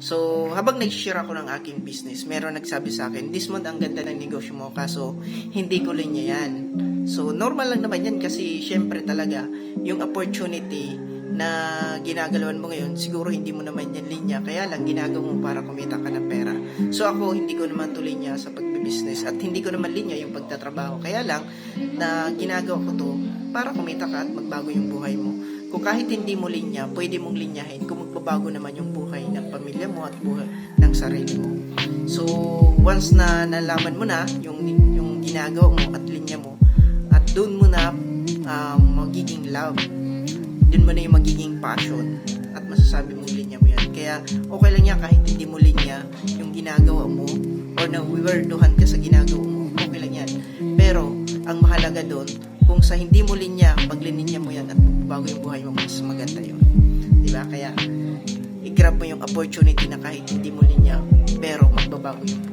So, habang nag-share ako ng aking business, meron nagsabi sa akin, this month ang ganda ng negosyo mo, kaso hindi ko linya yan. So, normal lang naman yan kasi syempre talaga, yung opportunity na ginagalawan mo ngayon, siguro hindi mo naman yan linya, kaya lang ginagawa mo para kumita ka ng pera. So, ako hindi ko naman tuloy niya sa pagbibusiness at hindi ko naman linya yung pagtatrabaho. Kaya lang, na ginagawa ko to para kumita ka at magbago yung buhay mo. Kung kahit hindi mo linya, pwede mong linyahin kung magbabago naman yung buhay ng pamilya mo at buhay ng sarili mo. So, once na nalaman mo na yung, yung ginagawa mo at linya mo, at doon mo na um, magiging love, doon mo na yung magiging passion at masasabi mong linya mo yan. Kaya okay lang yan kahit hindi mo linya yung ginagawa mo or na wiwerduhan ka sa ginagawa mo, okay lang yan. Pero, ang mahalaga doon, kung sa hindi mo linya, pag lininya mo yan at magbabago yung buhay mo, mas maganda yun. Diba? Kaya, i-grab mo yung opportunity na kahit hindi mo linya, pero magbabago yung.